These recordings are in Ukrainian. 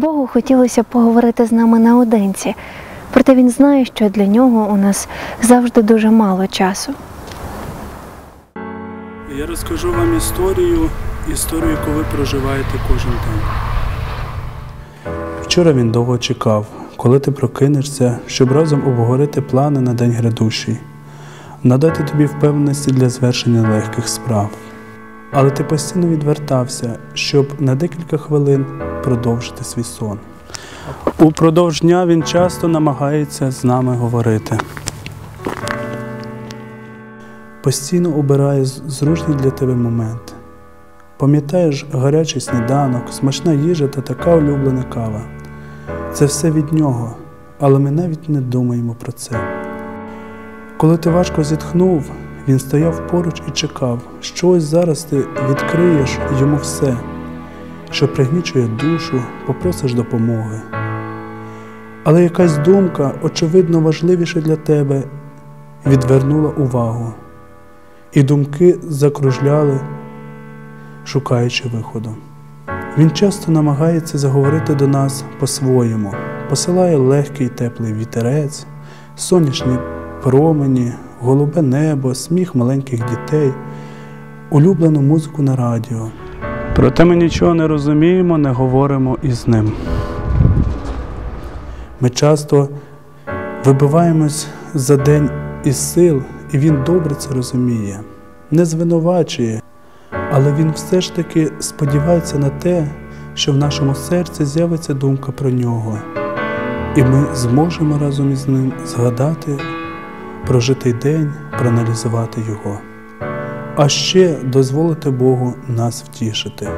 Богу хотілося поговорити з нами наодинці, проте він знає, що для нього у нас завжди дуже мало часу. Я розкажу вам історію, історію, яку ви проживаєте кожен день. Вчора він довго чекав, коли ти прокинешся, щоб разом обговорити плани на день грядущий, надати тобі впевненості для звершення легких справ. Але ти постійно відвертався, щоб на декілька хвилин продовжити свій сон. Упродовж дня він часто намагається з нами говорити. Постійно обирає з- зручні для тебе моменти. Пам'ятаєш гарячий сніданок, смачна їжа та така улюблена кава. Це все від нього, але ми навіть не думаємо про це. Коли ти важко зітхнув, він стояв поруч і чекав, що ось зараз ти відкриєш йому все, що пригнічує душу, попросиш допомоги. Але якась думка, очевидно, важливіша для тебе, відвернула увагу, і думки закружляли, шукаючи виходу. Він часто намагається заговорити до нас по-своєму, посилає легкий теплий вітерець, сонячні промені, голубе небо, сміх маленьких дітей, улюблену музику на радіо. Проте ми нічого не розуміємо, не говоримо із ним. Ми часто вибиваємось за день із сил, і він добре це розуміє, не звинувачує, але він все ж таки сподівається на те, що в нашому серці з'явиться думка про нього, і ми зможемо разом із ним згадати прожитий день, проаналізувати його, а ще дозволити Богу нас втішити.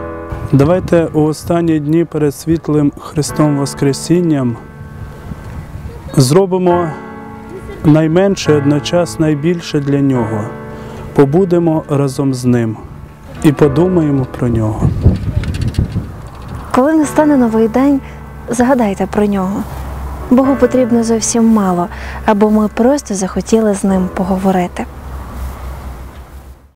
Давайте у останні дні перед світлим Христом Воскресінням зробимо найменше одночас найбільше для нього. Побудемо разом з ним і подумаємо про нього. Коли настане новий день, згадайте про нього. Богу потрібно зовсім мало, або ми просто захотіли з ним поговорити.